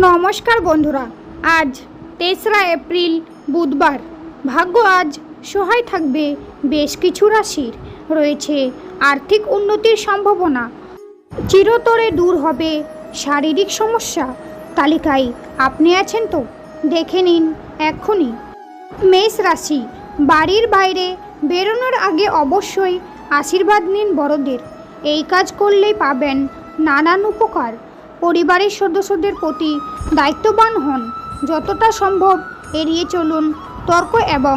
নমস্কার বন্ধুরা, আজ তেসরা এপ্রিল বুধবার। ভাগ্য আজ সহায় থাকবে বেশ কিছু রাশির। রয়েছে আর্থিক উন্নতির সম্ভাবনা। চিরতরে দূর হবে শারীরিক সমস্যা। তালিকায় আপনি আছেন তো? দেখে নিন এক্ষুনি। মেষ রাশি, বাড়ির বাইরে বেরোনোর আগে অবশ্যই আশীর্বাদ নিন বড়দের। এই কাজ করলেই পাবেন নানান উপকার। পরিবারের সদস্যদের প্রতি দায়িত্ববান হন। যতটা সম্ভব এড়িয়ে চলুন, তর্ক এবং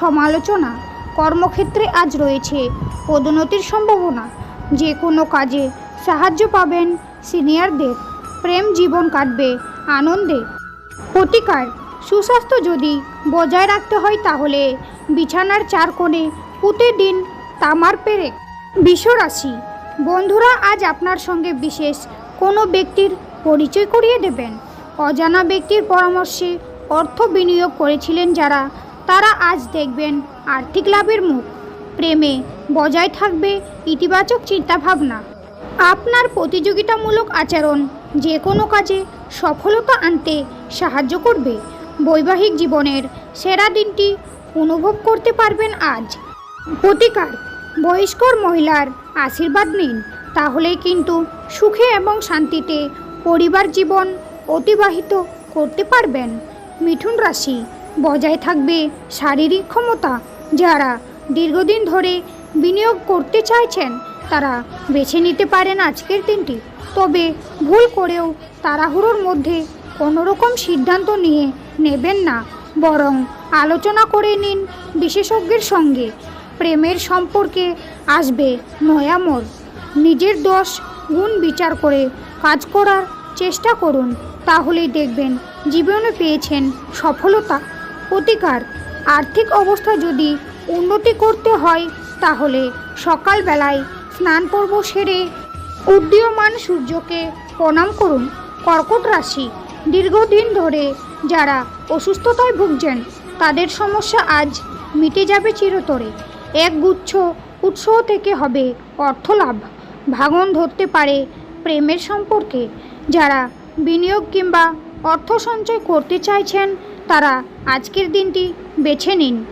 সমালোচনা কর্মক্ষেত্রে আজ রয়েছে পদোন্নতির সম্ভাবনা। যে কোনো কাজে সাহায্য পাবেন সিনিয়রদের। প্রেম জীবন কাটবে আনন্দে। প্রতিকার, সুস্বাস্থ্য যদি বজায় রাখতে হয় তাহলে বিছানার চার কোণে পুঁতে দিন তামার পেরেক। বিশ্বরাশি, বন্ধুরা আজ আপনার সঙ্গে বিশেষ কোনো ব্যক্তির পরিচয় করিয়ে দেবেন। অজানা ব্যক্তির পরামর্শে অর্থ বিনিয়োগ করেছিলেন যারা, তারা আজ দেখবেন আর্থিক লাভের মুখ। প্রেমে বজায় থাকবে ইতিবাচক চিন্তাভাবনা। আপনার প্রতিযোগিতামূলক আচরণ যে কোনো কাজে সফলতা আনতে সাহায্য করবে। বৈবাহিক জীবনের সেরা দিনটি অনুভব করতে পারবেন আজ। প্রতিকার। বয়স্কর মহিলার আশীর্বাদ নিন। তাহলে কিন্তু সুখে এবং শান্তিতে পরিবার জীবন অতিবাহিত করতে পারবেন। মিথুন রাশি, বজায় থাকবে শারীরিক ক্ষমতা। যারা দীর্ঘদিন ধরে বিনিয়োগ করতে চাইছেন, তারা বেছে নিতে পারেন আজকের দিনটি। তবে ভুল করেও তাড়াহুড়োর মধ্যে কোনো রকম সিদ্ধান্ত নিয়ে নেবেন না। বরং আলোচনা করে নিন বিশেষজ্ঞের সঙ্গে। প্রেমের সম্পর্কে আসবে নয়া মোড়। নিজের দোষ গুণ বিচার করে কাজ করার চেষ্টা করুন, তাহলেই দেখবেন জীবনে পেয়েছেন সফলতা। প্রতিকার আর্থিক অবস্থা যদি উন্নতি করতে হয়, তাহলে সকালবেলায় স্নান পর্ব সেরে উদীয়মান সূর্যকে প্রণাম করুন। কর্কট রাশি, দীর্ঘদিন ধরে যারা অসুস্থতায় ভুগছেন, তাদের সমস্যা আজ মিটে যাবে চিরতরে। এক গুচ্ছ উৎসাহ থেকে হবে অর্থ লাভ ভাঙন ধরতে পারে প্রেমের সম্পর্কে। যারা বিনিয়োগ কিংবা অর্থ সঞ্চয় করতে চাইছেন, তারা আজকের দিনটি বেছে নিন।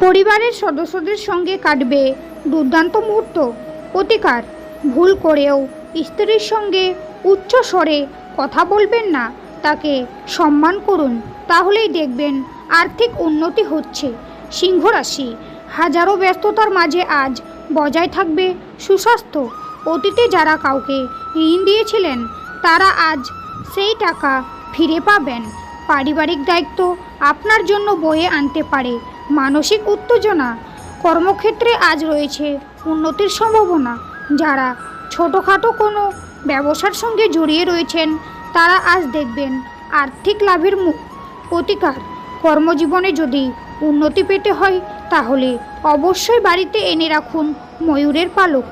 পরিবারের সদস্যদের সঙ্গে কাটবে দুর্দান্ত মুহূর্ত। প্রতিকার, ভুল করেও স্ত্রীর সঙ্গে উচ্চ স্বরে কথা বলবেন না, তাকে সম্মান করুন। তাহলেই দেখবেন আর্থিক উন্নতি হচ্ছে। সিংহ রাশি হাজারো ব্যস্ততার মাঝে আজ বজায় থাকবে সুস্বাস্থ্য। অতীতে যারা কাউকে ঋণ দিয়েছিলেন, তারা আজ সেই টাকা ফিরে পাবেন। পারিবারিক দায়িত্ব আপনার জন্য বয়ে আনতে পারে। মানসিক উত্তেজনা কর্মক্ষেত্রে আজ রয়েছে উন্নতির সম্ভাবনা। যারা ছোটোখাটো কোনো ব্যবসার সঙ্গে জড়িয়ে রয়েছেন, তারা আজ দেখবেন আর্থিক লাভের মুখ। প্রতিকার। কর্মজীবনে যদি উন্নতি পেতে হয়, তাহলে অবশ্যই বাড়িতে এনে রাখুন ময়ূরের পালক।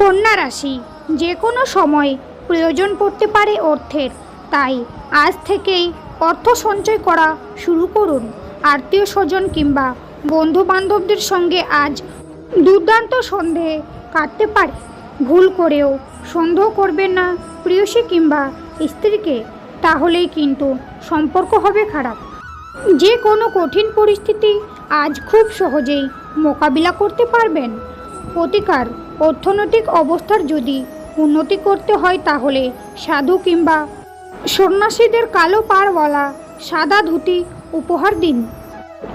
কন্যা রাশি, যে কোনো সময় প্রয়োজন পড়তে পারে অর্থের। তাই আজ থেকেই অর্থ সঞ্চয় করা শুরু করুন। আত্মীয় স্বজন কিংবা বন্ধু বান্ধবদের সঙ্গে আজ দুর্দান্ত সন্ধে কাটতে পারে। ভুল করেও সন্দেহ করবেন না প্রিয়সী কিংবা স্ত্রীকে, তাহলেই কিন্তু সম্পর্ক হবে খারাপ। যে কোনো কঠিন পরিস্থিতি আজ খুব সহজেই মোকাবিলা করতে পারবেন। প্রতিকার অর্থনৈতিক অবস্থার যদি উন্নতি করতে হয় তাহলে সাধু কিংবা সন্ন্যাসীদের কালো পাড়ওয়ালা, সাদা ধুতি উপহার দিন।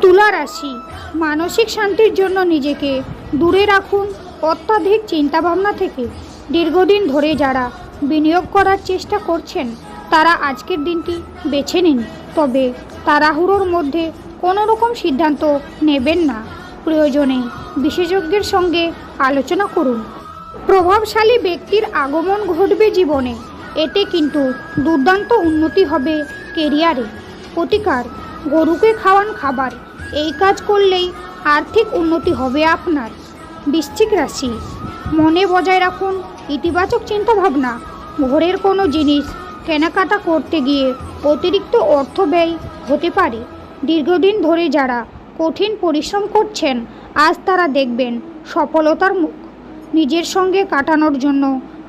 তুলা রাশি, মানসিক শান্তির জন্য নিজেকে দূরে রাখুন অত্যাধিক চিন্তাভাবনা থেকে। দীর্ঘদিন ধরে যারা বিনিয়োগ করার চেষ্টা করছেন, তারা আজকের দিনটি বেছে নিন। তবে তাড়াহুড়োর মধ্যে কোনো রকম সিদ্ধান্ত নেবেন না। প্রয়োজনে বিশেষজ্ঞের সঙ্গে আলোচনা করুন। প্রভাবশালী ব্যক্তির আগমন ঘটবে জীবনে। এতে কিন্তু দুর্দান্ত উন্নতি হবে কেরিয়ারে। প্রতিকার, গরুকে খাওয়ান খাবার, এই কাজ করলেই আর্থিক উন্নতি হবে আপনার। বৃশ্চিক রাশি, মনে বজায় রাখুন, ইতিবাচক চিন্তাভাবনা, ঘরের কোনো জিনিস কেনাকাটা করতে গিয়ে অতিরিক্ত অর্থ ব্যয় হতে পারে। দীর্ঘদিন ধরে যারা কঠিন পরিশ্রম করছেন, আজ তারা দেখবেন সফলতার মুখ। নিজের সঙ্গে কাটানোর জন্য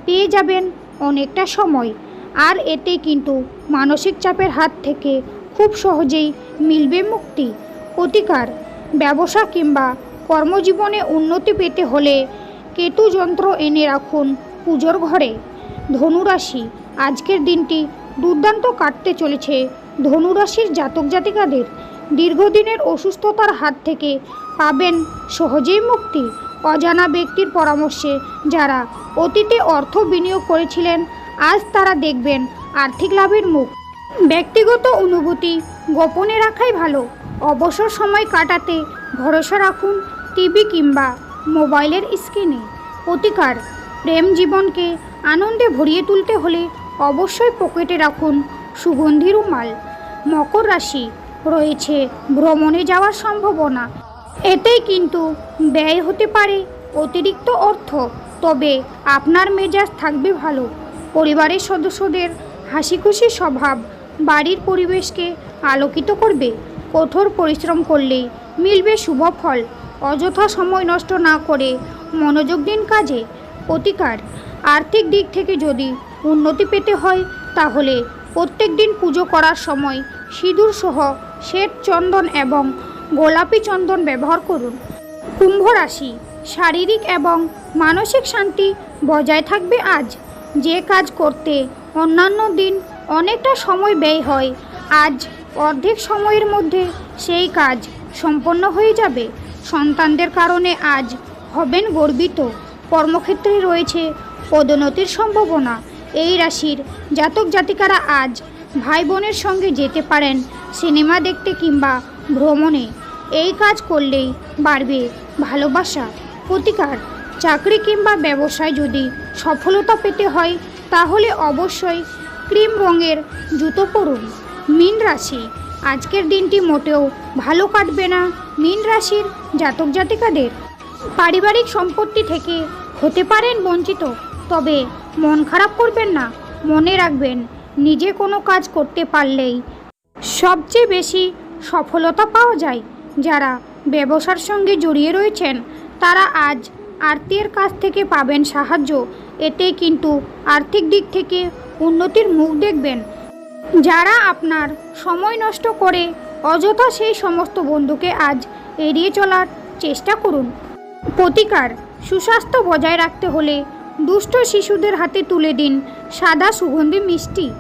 পেয়ে যাবেন অনেকটা সময়। আর এতে কিন্তু মানসিক চাপের হাত থেকে খুব সহজেই মিলবে মুক্তি। প্রতিকার ব্যবসা কিংবা কর্মজীবনে উন্নতি পেতে হলে কেতু যন্ত্র এনে রাখুন পুজোর ঘরে। ধনুরাশি, আজকের দিনটি দুর্দান্ত কাটতে চলেছে ধনুরাশির জাতক জাতিকাদের দীর্ঘদিনের অসুস্থতার হাত থেকে পাবেন সহজেই মুক্তি। অজানা ব্যক্তির পরামর্শে যারা অতীতে অর্থ বিনিয়োগ করেছিলেন, আজ তারা দেখবেন আর্থিক লাভের মুখ। ব্যক্তিগত অনুভূতি গোপনে রাখাই ভালো। অবসর সময় কাটাতে ভরসা রাখুন টিভি কিংবা মোবাইলের স্ক্রিনে। প্রতিকার, প্রেম জীবনকে আনন্দে ভরিয়ে তুলতে হলে অবশ্যই পকেটে রাখুন সুগন্ধি রুমাল। মকর রাশি রয়েছে। ভ্রমণে যাওয়ার সম্ভাবনা এতেই কিন্তু ব্যয় হতে পারে অতিরিক্ত অর্থ। তবে আপনার মেজাজ থাকবে ভালো। পরিবারের সদস্যদের হাসি খুশি স্বভাব বাড়ির পরিবেশকে আলোকিত করবে। কঠোর পরিশ্রম করলেই মিলবে শুভ ফল। অযথা সময় নষ্ট না করে মনোযোগ দিন কাজে। প্রতিকার। আর্থিক দিক থেকে যদি উন্নতি পেতে হয়, তাহলে প্রত্যেক দিন পুজো করার সময় সিঁদুর সহ শ্বেত চন্দন এবং গোলাপি চন্দন ব্যবহার করুন। কুম্ভ রাশি, শারীরিক এবং মানসিক শান্তি বজায় থাকবে আজ। যে কাজ করতে অন্যান্য দিন অনেকটা সময় ব্যয় হয়, আজ অর্ধেক সময়ের মধ্যে সেই কাজ সম্পন্ন হয়ে যাবে। সন্তানদের কারণে আজ হবেন গর্বিত। কর্মক্ষেত্রে রয়েছে পদোন্নতির সম্ভাবনা। এই রাশির জাতক জাতিকারা আজ ভাই বোনের সঙ্গে যেতে পারেন সিনেমা দেখতে কিংবা ভ্রমণে। এই কাজ করলেই বাড়বে ভালোবাসা, প্রতিকার, চাকরি কিংবা ব্যবসায় যদি সফলতা পেতে হয়, তাহলে অবশ্যই ক্রিম রঙের জুতো পরুন। মীন রাশি, আজকের দিনটি মোটেও ভালো কাটবে না মীন রাশির জাতক জাতিকাদের। পারিবারিক সম্পত্তি থেকে হতে পারেন বঞ্চিত, তবে মন খারাপ করবেন না, মনে রাখবেন নিজে কোনো কাজ করতে পারলেই সবচেয়ে বেশি সফলতা পাওয়া যায়। যারা ব্যবসার সঙ্গে জড়িয়ে রয়েছেন, তারা আজ আত্মীয়ের কাছ থেকে পাবেন সাহায্য। এতে কিন্তু আর্থিক দিক থেকে উন্নতির মুখ দেখবেন। যারা আপনার সময় নষ্ট করে, অযথা সেই সমস্ত বন্ধুকে আজ এড়িয়ে চলার চেষ্টা করুন। প্রতিকার সুস্বাস্থ্য বজায় রাখতে হলে দুষ্ট শিশুদের হাতে তুলে দিন। সাদা সুগন্ধি মিষ্টি।